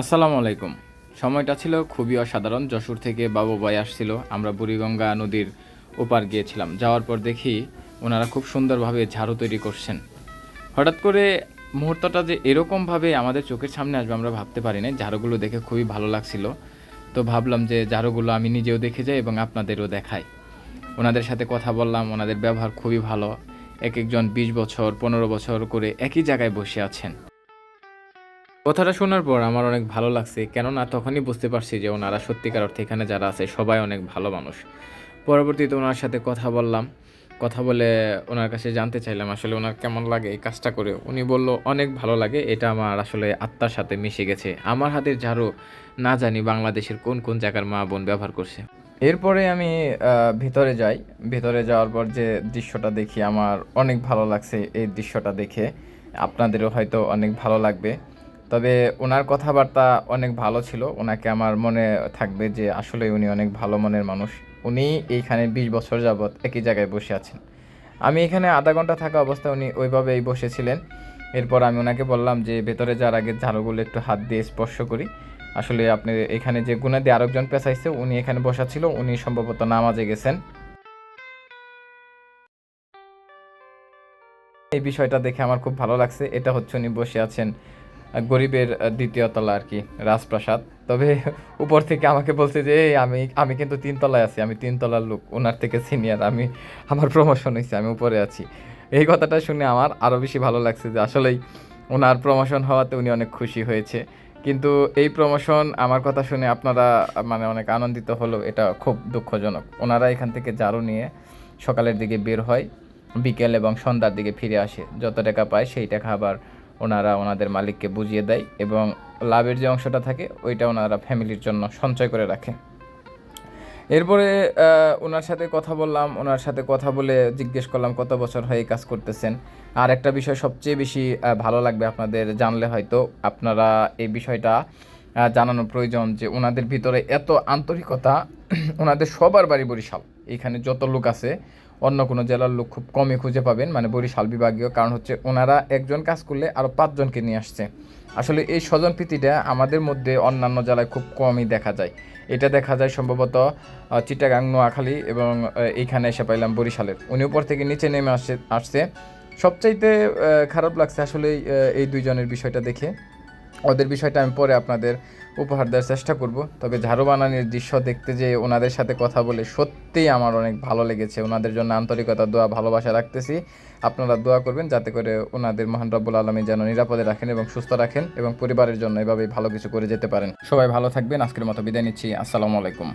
আসসালামু আলাইকুম। সময়টা ছিল খুবই অসাধারণ। যশোর থেকে বাবু ভাই আসছিল। আমরা বুড়িগঙ্গা নদীর ওপার গিয়েছিলাম। যাওয়ার পর দেখি ওনারা খুব সুন্দরভাবে ঝাড়ু তৈরি করছেন। হঠাৎ করে মুহূর্তটা যে এরকমভাবে আমাদের চোখের সামনে আসবে আমরা ভাবতে পারি না ঝাড়ুগুলো দেখে খুবই ভালো লাগছিল। তো ভাবলাম যে ঝাড়ুগুলো আমি নিজেও দেখে যাই এবং আপনাদেরও দেখাই। ওনাদের সাথে কথা বললাম। ওনাদের ব্যবহার খুবই ভালো। এক একজন বিশ বছর, পনেরো বছর করে একই জায়গায় বসে আছেন। কথাটা শোনার পর আমার অনেক ভালো লাগছে, কেননা তখনই বুঝতে পারছি যে ওনারা সত্যিকার অর্থে এখানে যারা আছে, সবাই অনেক ভালো মানুষ। পরবর্তীতে ওনার সাথে কথা বললাম, কথা বলে ওনার কাছে জানতে চাইলাম আসলে ওনার কেমন লাগে এই কাজটা করে। উনি বলল, অনেক ভালো লাগে, এটা আমার আসলে আত্মার সাথে মিশে গেছে। আমার হাতের ঝাড়ু, না জানি বাংলাদেশের কোন কোন জায়গার মা বোন ব্যবহার করছে। এরপরে আমি ভিতরে যাই। ভিতরে যাওয়ার পর যে দৃশ্যটা দেখি, আমার অনেক ভালো লাগছে এই দৃশ্যটা দেখে। আপনাদেরও হয়তো অনেক ভালো লাগবে। তবে ওনার কথাবার্তা অনেক ভালো ছিল। ওনাকে আমার মনে থাকবে যে আসলে উনি অনেক ভালো মনের মানুষ। উনি এইখানে বিশ বছর যাবৎ একই জায়গায় বসে আছেন। আমি এখানে আধা ঘণ্টা থাকা অবস্থায় উনি ওইভাবেই বসেছিলেন। এরপর আমি ওনাকে বললাম যে, ভেতরে যাওয়ার আগে ঝাড়ুগুলো একটু হাত দিয়ে স্পর্শ করি। আসলে আপনি এখানে যে গুণাদি আরেকজন পেশাইছে উনি এখানে বসা ছিল, উনি সম্ভবত নামাজে গেছেন। এই বিষয়টা দেখে আমার খুব ভালো লাগছে। এটা হচ্ছে উনি বসে আছেন গরিবের দ্বিতীয় তলা আর কি রাজপ্রাসাদ। তবে উপর থেকে আমাকে বলছে যে "এই, আমি আমি কিন্তু তিনতলায় আছি আমি তিনতলার লোক ওনার থেকে সিনিয়র আমি আমার প্রমোশন হয়েছে আমি উপরে আছি। এই কথাটা শুনে আমার আরও বেশি ভালো লাগছে যে আসলেই ওনার প্রমোশন হওয়াতে উনি অনেক খুশি হয়েছে। কিন্তু এই প্রমোশন আমার কথা শুনে আপনারা মানে অনেক আনন্দিত হলো এটা খুব দুঃখজনক। ওনারা এখান থেকে জারু নিয়ে সকালের দিকে বের হয় বিকেল এবং সন্ধ্যার দিকে ফিরে আসে। যত টাকা পায় সেই টাকা আবার ওনারা ওনাদের মালিককে বুঝিয়ে দেয় এবং লাভের যে অংশটা থাকে, ওইটা ওনারা ফ্যামিলির জন্য সঞ্চয় করে রাখে। এরপরে ওনার সাথে কথা বললাম, ওনার সাথে কথা বলে জিজ্ঞেস করলাম, কত বছর হয় কাজ করতেছেন? আর একটা বিষয় সবচেয়ে বেশি ভালো লাগবে আপনাদের জানলে হয়তো, আপনারা এই বিষয়টা জানানো প্রয়োজন যে, ওনাদের ভিতরে এত আন্তরিকতা ওনাদের সবার বাড়ি বরিশাল। এখানে যত লোক আছে, অন্য কোনো জেলার লোক খুব কমই খুঁজে পাবেন মানে বরিশাল বিভাগীয়, কারণ হচ্ছে ওনারা একজন কাজ করলে আরও পাঁচজনকে নিয়ে আসছে। আসলে এই স্বজন প্রীতিটা আমাদের মধ্যে অন্যান্য জেলায় খুব কমই দেখা যায়। এটা দেখা যায় সম্ভবত চিটাগাং, নোয়াখালী এবং এইখানে এসে পাইলাম বরিশালের। উনি উপর থেকে নিচে নেমে আসছে আসছে। সবচাইতে খারাপ লাগছে আসলে এই দুইজনের বিষয়টা দেখে। ওদের বিষয়টা আমি পরে আপনাদের উপহার দেওয়ার চেষ্টা করব। তবে ঝাড়ু বানানির দৃশ্য দেখতে যে ওনাদের সাথে কথা বলে সত্যিই আমার অনেক ভালো লেগেছে। ওনাদের জন্য আন্তরিকতা, দোয়া, ভালোবাসা রাখতেছি। আপনারা দোয়া করবেন যাতে করে ওনাদের মহান রব্বুল আলমী যেন নিরাপদে রাখেন এবং সুস্থ রাখেন এবং পরিবারের জন্য এভাবেই ভালো কিছু করে যেতে পারেন। সবাই ভালো থাকবেন। আজকের মতো বিদায় নিচ্ছি। আসসালামু আলাইকুম।